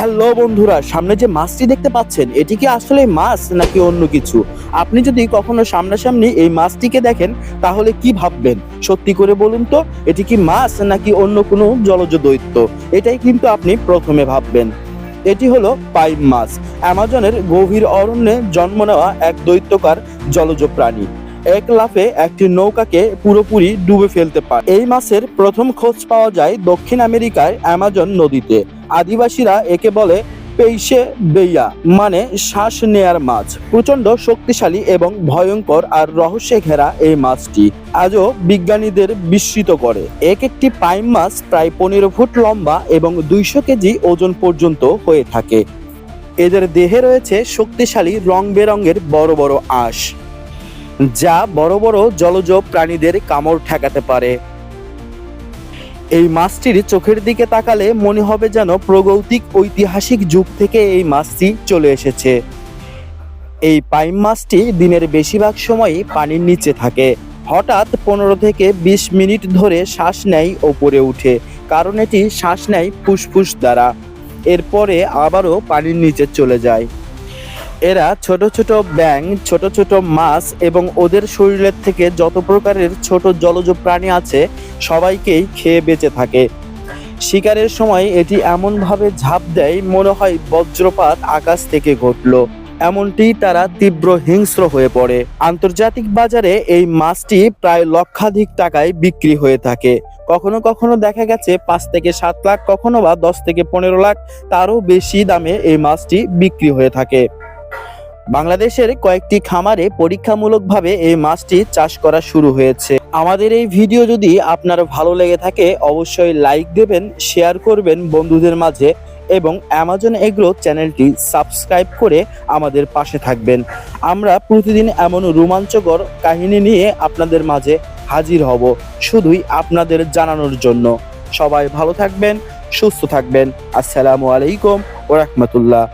Hello বন্ধুরা, সামনে যে মাছটি দেখতে পাচ্ছেন, এটি কি আসলে মাছ নাকি অন্য কিছু? আপনি যদি কখনো সামনাসামনি এই মাছটিকে দেখেন, তাহলে কি ভাববেন? সত্যি করে বলুন তো, এটি কি মাছ নাকি অন্য কোনো জলজ দৈত্য? এটাই কিন্তু আপনি প্রথমে ভাববেন। এটি হলো পাইপ মাছ। অ্যামাজনের গভীর অরণ্যে জন্ম নেওয়া এক দৈত্যকার জলজ প্রাণী। এক লাফে একটি নৌকাকে পুরোপুরি ডুবে ফেলতে পারে। এই মাছের প্রথম খোঁজ পাওয়া যায় দক্ষিণ আমেরিকার অ্যামাজন নদীতে। আদিবাসীরা একে বলে পেইসে বেইয়া মানে শ্বাস নেয়ার মাছ। প্রচণ্ড শক্তিশালী এবং ভয়ঙ্কর আর রহস্যে ঘেরা এই মাছটি আজও বিজ্ঞানীদের বিস্মিত করে। এক একটি পাইম মাছ প্রায় পনেরো ফুট লম্বা এবং দুইশো কেজি ওজন পর্যন্ত হয়ে থাকে। এদের দেহে রয়েছে শক্তিশালী রং বেরঙের বড় বড় আঁশ, যা বড় বড় জলজ প্রাণীদের কামড় ঠেকাতে পারে। এই মাছটির চোখের দিকে তাকালে মনে হবে যেন প্রগৌতিক ঐতিহাসিক যুগ থেকে এই মাছটি চলে এসেছে। এই পাইম মাছটি দিনের বেশিরভাগ সময়ই পানির নিচে থাকে। হঠাৎ পনেরো থেকে বিশ মিনিট ধরে শ্বাস নেয় ওপরে উঠে, কারণ এটি শ্বাস নেয় ফুসফুস দ্বারা। এরপরে আবারও পানির নিচে চলে যায়। এরা ছোট ছোট ব্যাং ছোট ছোট মাছ এবং ওদের শরীরের থেকে যত প্রকারের ছোট জলজ প্রাণী আছে, সবাইকেই খেয়ে বেঁচে থাকে। শিকারের সময় এটি এমনভাবে ঝাঁপ দেয়, মনে হয় বজ্রপাত আকাশ থেকে ঘটলো। এমনটি তারা তীব্র হিংস্র হয়ে পড়ে। আন্তর্জাতিক বাজারে এই মাছটি প্রায় লক্ষাধিক টাকায় বিক্রি হয়ে থাকে। কখনো কখনো দেখা গেছে পাঁচ থেকে সাত লাখ, কখনো বা দশ থেকে পনেরো লাখ, তারও বেশি দামে এই মাছটি বিক্রি হয়ে থাকে। বাংলাদেশের কয়েকটি খামারে পরীক্ষামূলকভাবে এই মাছটি চাষ করা শুরু হয়েছে। আমাদের এই ভিডিও যদি আপনার ভালো লেগে থাকে, অবশ্যই লাইক দেবেন, শেয়ার করবেন বন্ধুদের মাঝে এবং অ্যামাজন এগ্রো চ্যানেলটি সাবস্ক্রাইব করে আমাদের পাশে থাকবেন। আমরা প্রতিদিন এমন রোমাঞ্চকর কাহিনী নিয়ে আপনাদের মাঝে হাজির হব, শুধুই আপনাদের জানানোর জন্য। সবাই ভালো থাকবেন, সুস্থ থাকবেন। আসসালামু আলাইকুম ওরহমতুল্লাহ